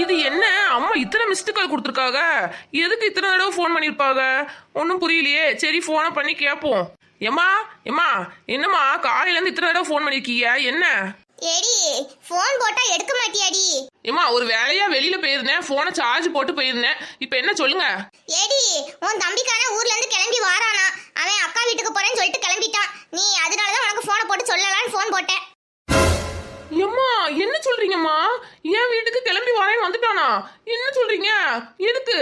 இது என்ன? அம்மா இத்தனை மிஸ்டு கால் கொடுத்துருக்காங்க எதுக்கு இத்தனை தடவை ஃபோன் பண்ணியிருப்பாங்க ஒன்றும் புரியலையே. சரி ஃபோனை பண்ணி கேட்போம் ஏம்மா ஏம்மா என்னம்மா காலையிலேருந்து இத்தனை தடவை ஃபோன் பண்ணியிருக்கீங்க? என்ன? ஏடி ஃபோன் போட்டா எடுக்க மாட்டியாடி. ஏம்மா ஒரு வேலையா வெளியில போயிருந்தேன். ஃபோனை சார்ஜ் போட்டு போயிருந்தேன். இப்போ என்ன சொல்லுங்க? ஏடி உன் தம்பிக்கான ஊர்ல இருந்து கிளம்பி வாரானா. அவன் அக்கா வீட்டுக்கு போறேன்னு சொல்லிட்டு கிளம்பிட்டான். நீ அதனால தான் உனக்கு ஃபோனை போட்டு சொல்லலாம்னு ஃபோன் போட்டேன். ஏம்மா என்ன சொல்றீங்கம்மா? என் வீட்டுக்கு கிளம்பி வரேன்னு வந்துட்டானா? என்ன சொல்றீங்க? எதுக்கு?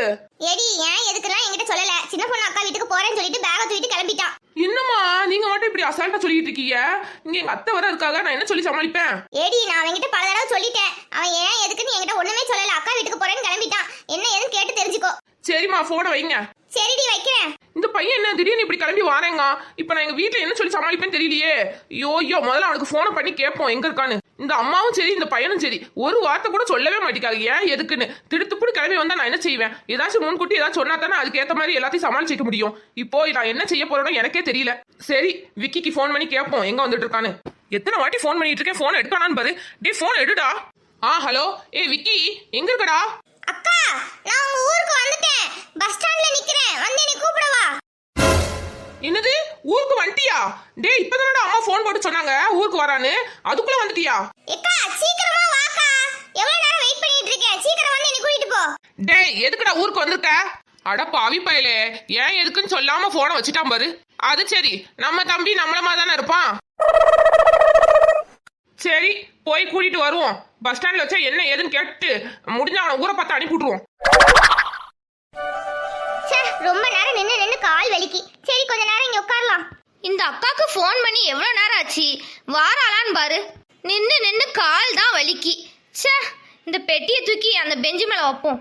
ஏடி ஏன் எதுக்குலாம் என்கிட்ட சொல்லல? சின்ன பொண்ணு அக்கா வீட்டுக்கு போறேன்னு சொல்லிட்டு பேக தூக்கிட்டு கிளம்பிட்டான். என்னம்மா நீங்க மட்டும் இப்படி அசால்ட்டா சொல்லிட்டு இருக்கீங்க? இங்க எங்க அத்தை வர இருக்காக நான் என்ன சொல்லி சமாளிப்பேன்? ஏடி நான் அவன்கிட்ட பல தடவை சொல்லிட்டேன். அவன் ஏன் எதுக்குன்னு என்கிட்ட ஒண்ணுமே சொல்லல. அக்கா வீட்டுக்கு போறேன்னு கிளம்பிட்டான். என்ன ஏதுன்னு கேட்டு தெரிஞ்சுக்கோ. சரிம்மா போனை வைங்க. சரிடி வைக்கிறேன். இந்த பையன் என்ன? திடீர்னு இப்படி கிளம்பி வாரேங்க. இப்போ நான் எங்க வீட்ல என்ன சொல்லி சமாளிப்பேன்னு தெரியலையே. ஐயோ ஐயோ முதல்ல அவனுக்கு ஃபோனை பண்ணி கேட்போம் எங்க இருக்கான்னு. இந்த அம்மாவும் சரி இந்த பையனும் சரி. ஒரு வார்த்தை கூட சொல்லவே மாட்டேங்காது ஏன் எதுக்குன்னு? திடுத்துப்புடி கிளம்பி வந்தா நான் என்ன செய்வேன்? ஏதாச்சும் முன்கூட்டி ஏதாச்சும் சொன்னா தானே அதுக்கேற்ற மாதிரி எல்லாத்தையும் சமாளிச்சிக்க முடியும். இப்போ நான் என்ன செய்ய போறேனோ எனக்கே தெரியல. சரி விக்கிக்கு ஃபோன் பண்ணி கேட்போம் எங்க வந்துட்டு இருக்கான்னு. எத்தனை வாட்டி ஃபோன் பண்ணிட்டு இருக்கேன்? ஃபோன் எடுக்கணான்னு பாரு. டே ஃபோன் எடுடா. ஆ ஹலோ ஏ விக்கி எங்க இருக்கடா? நான் உங்க ஊருக்கு வந்துட்டேன். பஸ் ஸ்டாண்ட்ல நிக்கிறேன். வந்து என்னை கூப்பிடவா என்னது? ஊருக்கு வந்துட்டியா? டேய் இப்பதானடா அம்மா ஃபோன் போட்டு சொன்னாங்க. ஊருக்கு வரான்னு. அதுக்குள்ள வந்துட்டியா? ஏக்கா சீக்கிரமா வாக்கா. எவ்வளவு நேரம் வெயிட் பண்ணிட்டு இருக்கேன். சீக்கிரம் வந்து என்னை கூட்டிட்டு போ. டேய் எதுக்குடா ஊருக்கு வந்திருக்க? அட பாவி பயலே. ஏன் எதுக்குன்னு சொல்லாம போனை வச்சுட்டான் பாரு. அது சரி. நம்ம தம்பி நம்மள மாதிரி தானே இருப்பான். சரி போய் கூட்டிட்டு வருவோம். பஸ் ஸ்டாண்ட்ல வச்சா என்ன ஏதுன்னு கேட்டு முடிஞ்ச அவனை ஊரை பார்த்து அனுப்பி விட்டுருவோம். ரொம்ப நேரம் நின்னு நின்னு கால் வலிக்கு. சரி கொஞ்ச நேரம் இங்க உட்காரலாம். இந்த அக்காக்கு ஃபோன் பண்ணி எவ்வளோ நேரம் ஆச்சு? வாராளான்னு பாரு. நின்று நின்று கால் தான் வலிக்கி. ச்சே இந்த பெட்டியை தூக்கி அந்த பெஞ்சு மேலே வைப்போம்.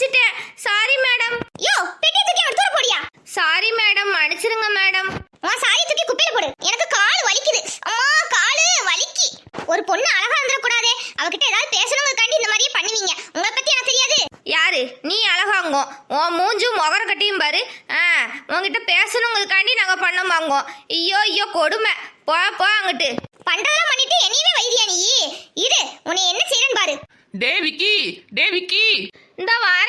தெரியாம வச்சுட்டேன் சாரி மேடம் யோ பெட்டி தூக்கி எடுத்து தூர போடியா? சாரி மேடம் மன்னிச்சிருங்க மேடம் உன் சாரி தூக்கி குப்பையில போடு. எனக்கு கால் வலிக்குது. அம்மா காலு வலிக்கி. ஒரு பொண்ணு அழகா இருந்துடக்கூடாதே அவகிட்ட ஏதாவது பேசணுங்கிறதுக்காண்டி இந்த மாதிரியே பண்ணுவீங்க. உங்களை பத்தி எனக்கு தெரியாது. யாரு? நீ அழகாங்கோ. உன் மூஞ்சும் முகர கட்டியும் பாரு. ஆ உன்கிட்ட பேசணுங்கிறதுக்காண்டி நாங்கள் பண்ண வாங்கோம் ஐயோ ஐயோ கொடுமை. போ போ அங்கிட்டு. பண்றதெல்லாம் பண்ணிட்டு என்னையவே வைதியா நீ? இரு உன்னை என்ன செய்யறேன்னு பாரு. டே விக்கி. டே விக்கி. இந்த எங்க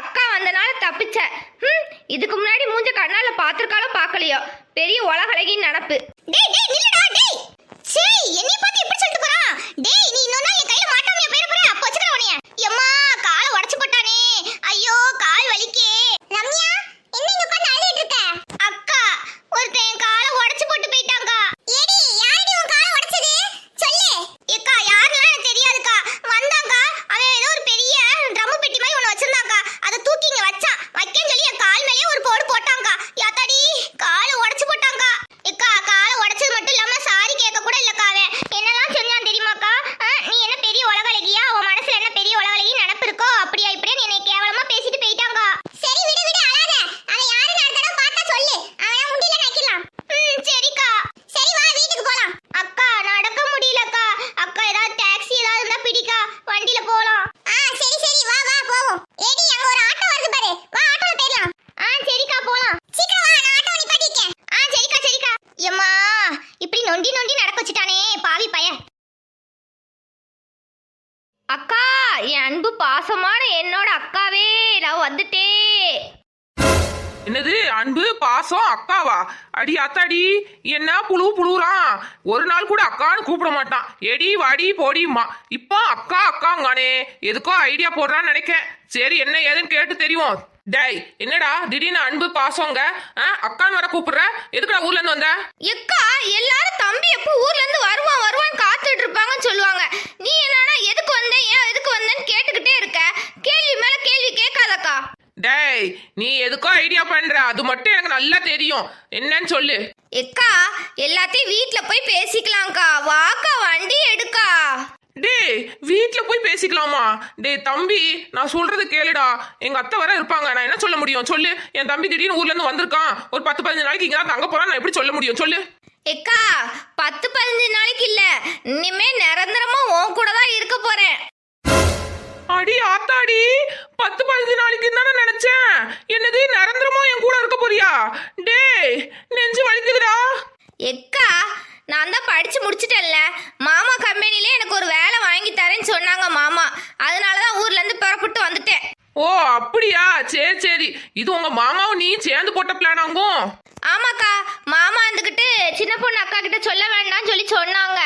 அக்கா வந்தனால தப்பிச்ச. ம் இதுக்கு முன்னாடி மூஞ்ச கண்ணால பாத்திருக்காலோ பார்க்கலையோ. பெரிய உலகழகின் நடப்பு. டேய் டேய் நில்லுடா டேய். சரி என்னைய பார்த்து இப்படி சொல்லிட்டு போறா? டேய் நீ இன்னொரு நாள் என் கையில மாட்டாமையா போயிட போற அப்ப வச்சுக்கிறேன் உன்னைய எம்மா காலை உடைச்சு போட்டானே ஐயோ கால் வலிக்கே ரம்யா என்ன இங்க உட்கார்ந்து அழுதுட்டு இருக்க அக்கா ஒருத்தன் என் காலை உடைச்சு போட்டு போயிட்டாங்க ஏடி யாரடி உன் காலை உடைச்சது சொல்லு ஏக்கா யாருன்னு எனக்கு தெரியாதுக்கா வந்தாக்கா அவன் ஏதோ ஒரு பெரிய ட்ரம் பெட்டி மாதிரி ஒன்னு வச்சிருந்தாக்கா அதை தூக்கி இங்க வச்சான் வைக்கன்னு சொல்லி என் கால் மேலேயே ஒரு போடு போட்டாங்க யாத்தாடி காலை உடைச்சு போட்டாங்க ஏக்கா காலை உடைச்சது மட்டும் இல்லாம சாரி கேட்க கூட இல்லக்கா அவன் என்னெல்லாம் செஞ்சான் தெரியுமாக்கா ஆ, நீ என்ன பெரிய உலகலகியா உன் மனசுல என்ன பெரிய உலகலகி நினப்பு இருக்கோ அப்படியா இப்படியே என்னை கேவலமா பேசிட்டு போயிட்டாங்க சரி விடு விடு அழாத அவன் யாரு நடத்தணும் பார்த்தா சொல்லு அவன் முண்டில நக்கலாம் ம் சரிக்கா சரி வா வீட்டுக்கு போலாம் அக்கா நடக்க முடியலக்கா அக்கா ஏதாவது டாக்ஸி ஏதாவது இருந்தா பிடிக்கா வண்டியில போலாம் ஆ சரி சரி வா வா போவோம் ஏடி அங்க ஒரு ஆட்டோ வருது பாரு வா ஆட்டோல போயிடலாம் ஆ சரிக்கா போலாம் சீக்கிரம் வா நான் ஆட்டோ நிப்பாட்டிருக்கேன் ஆ சரிக்கா சரிக்கா எம்மா இப்படி நொண்டி நொண்டி நடக்க வச்சுட்டானே பாவி பையன் அக்கா என் அன்பு பாசமான என்னோட அக்காவே நான் வந்துட்டே என்னது அன்பு பாசம் அக்காவா? அடி அத்தாடி என்ன புழு புழுறான்? ஒரு நாள் கூட அக்கான்னு கூப்பிட மாட்டான். எடி வாடி போடியுமா இப்போ அக்கா அக்காங்கானே. எதுக்கோ ஐடியா போடுறான்னு நினைக்கேன். சரி என்ன ஏதுன்னு கேட்டு தெரியும் டேய் என்னடா திடீர்னு அன்பு பாசங்க அக்கான்னு வர கூப்பிடுற? எதுக்குடா ஊர்ல இருந்து வந்த? எக்கா எல்லாரும் தம்பி எப்போ ஊர்ல இருந்து வருவான் வருவான் காத்துட்டு இருப்பாங்கன்னு சொல்லுவாங்க. நீ என்னன்னா எதுக்கு வந்த? கேட்டுக்கிட்டே இருக்க. கேள்வி மேல கேள்வி கேட்காதக்கா. டேய் நீ எதுக்கோ ஐடியா பண்ற? அது மட்டும் எனக்கு நல்லா தெரியும். என்னன்னு சொல்லு. எக்கா எல்லாத்தையும் வீட்ல போய் பேசிக்கலாம்க்கா. வாக்கா வண்டி எடுக்கா. டேய் வீட்ல போய் பேசிக்கலாமா? டேய் தம்பி நான் சொல்றது கேளுடா. எங்க அத்தை வர இருப்பாங்க. நான் என்ன சொல்ல முடியும்? சொல்லு. என் தம்பி திடீர்னு ஊர்ல இருந்து வந்திருக்கான். ஒரு பத்து பதினஞ்சு நாளைக்கு இங்க தங்க போறான். நான் எப்படி சொல்ல முடியும்? சொல்லு. எக்கா பத்து பதினஞ்சு நாளைக்கு இல்ல. இனிமே நிரந்தரமா உன் கூட தான் இருக்க போறேன். அடி ஆத்தாடி. பத்து பதினஞ்சு நாளைக்கு தானே நினைச்சேன். என்னது நிரந்தரமா என் கூட இருக்க போறியா? டேய் நெஞ்சு வலிக்குதுடா. எக்கா நான் தான் படிச்சு முடிச்சிட்டேன்ல. மாமா கம்பெனிலே எனக்கு ஒரு வேலை வாங்கி தரேன்னு சொன்னாங்க மாமா. அதனால தான் ஊர்ல இருந்து புறப்பட்டு வந்துட்டேன். ஓ அப்படியா? சரி சரி. இது உங்க மாமாவும் நீ சேர்ந்து போட்ட பிளானாங்கும் ஆமாக்கா மாமா வந்துக்கிட்டு சின்ன பொண்ணு அக்கா கிட்ட சொல்ல வேண்டாம்னு சொல்லி சொன்னாங்க.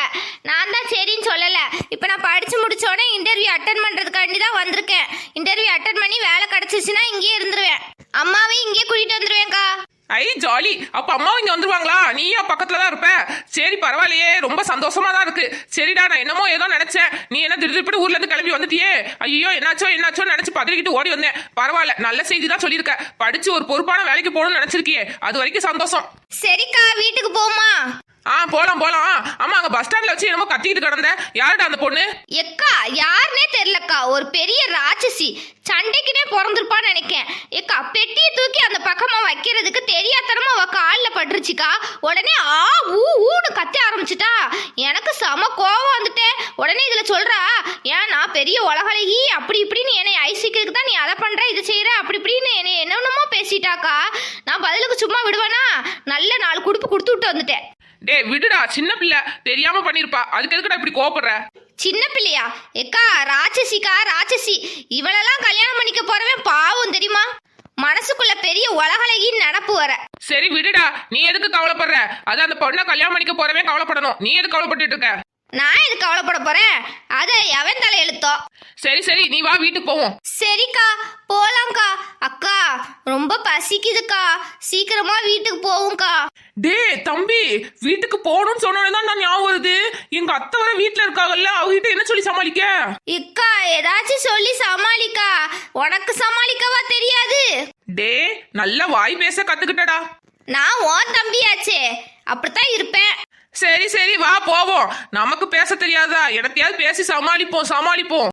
நான் தான் சரின்னு சொல்லல. இப்போ நான் படிச்சு முடிச்சோடனே இன்டர்வியூ அட்டன் பண்ணுறதுக்காண்டி தான் வந்திருக்கேன். இன்டர்வியூ அட்டன் பண்ணி வேலை கிடச்சிச்சின்னா இங்கேயே இருந்துருவேன். அம்மாவையும் இங்கேயே கூட்டிகிட்டு வந்துருவேன்க்கா. ஐ ஜாலி. அப்ப அம்மாவும் இங்க வந்துருவாங்களா? நீயும் பக்கத்துல தான் இருப்ப. சரி பரவாயில்லையே. ரொம்ப சந்தோஷமா தான் இருக்கு. சரிடா நான் என்னமோ ஏதோ நினைச்சேன். நீ என்ன திடீர்னு ஊர்ல இருந்து கிளம்பி வந்துட்டியே? ஐயோ என்னாச்சோ என்னாச்சோ நினைச்சு பதறிக்கிட்டு ஓடி வந்தேன். பரவாயில்ல நல்ல செய்தி தான் சொல்லியிருக்க. படிச்சு ஒரு பொறுப்பான வேலைக்கு போகணும்னு நினைச்சிருக்கியே. அது வரைக்கும் சந்தோஷம். சரிக்கா வீட்டுக்கு போமா ஆ போலாம் போலாம். ஆமா அங்க வச்சு என்னமோ கத்திக்கிட்டு கிடந்த. யாருடா அந்த பொண்ணு? எக்கா யாருனே தெரியலக்கா. ஒரு பெரிய ராட்சசி. சண்டைக்குனே பிறந்திருப்பான்னு நினைக்கேன். எக்கா பெட்டியை தூக்கி அந்த பக்கமா வைக்கிறதுக்கு தெரியாதனமா அவ காலில் பட்டுருச்சுக்கா. உடனே ஆ ஊ ஊன்னு கத்த ஆரம்பிச்சிட்டா. எனக்கு செம கோவம் வந்துட்டேன் உடனே இதுல சொல்றா ஏன் நான் பெரிய உலகலகி அப்படி இப்படின்னு என்னை ஐசிக்கிறதுக்கு தான் நீ அதை பண்ற இதை செய்யற அப்படி இப்படின்னு என்னை என்னென்னமோ பேசிட்டாக்கா. நான் பதிலுக்கு சும்மா விடுவேனா? நல்ல நாலு குடுப்பு கொடுத்து விட்டு வந்துட்டேன். டேய் விடுடா சின்ன பிள்ளை. தெரியாம பண்ணிருப்பா. அதுக்கு எதுக்குடா இப்படி கோவப்படுற? சின்ன பிள்ளையா? எக்கா ராட்சசிக்கா ராட்சசி. இவளெல்லாம் கல்யாணம் பண்ணிக்க போறவன் பாவம் தெரியுமா? மனசுக்குள்ள பெரிய உலகழகின்னு நடப்பு வர. சரி விடுடா. நீ எதுக்கு கவலைப்படுற? அது அந்த பொண்ணை கல்யாணம் பண்ணிக்க போறவே கவலைப்படணும். நீ எதுக்கு கவலைப்பட்டுட்டு இருக்க? நான் எதுக்கு கவலைப்பட போறேன்? அதை எவன் தலையெழுத்தோ? சரி சரி நீ வா வீட்டுக்கு போவோம். சரிக்கா போலாம்க்கா. அக்கா ரொம்ப பசிக்குதுக்கா. சீக்கிரமா வீட்டுக்கு போவோம்க்கா. டேய் தம்பி வீட்டுக்கு போகணும்னு சொன்னோட தான் நான் ஞாபகம் வருது. எங்க அத்தை வர வீட்டுல இருக்காங்கல்ல அவகிட்ட என்ன சொல்லி சமாளிக்க? இக்கா ஏதாச்சும் சொல்லி சமாளிக்கா. உனக்கு சமாளிக்கவா தெரியாது? டே நல்ல வாய் பேச கத்துக்கிட்டடா. நான் உன் தம்பியாச்சே. அப்படித்தான் இருப்பேன். சரி சரி வா போவோம். நமக்கு பேச தெரியாதா? இடத்தையாவது பேசி சமாளிப்போம் சமாளிப்போம்.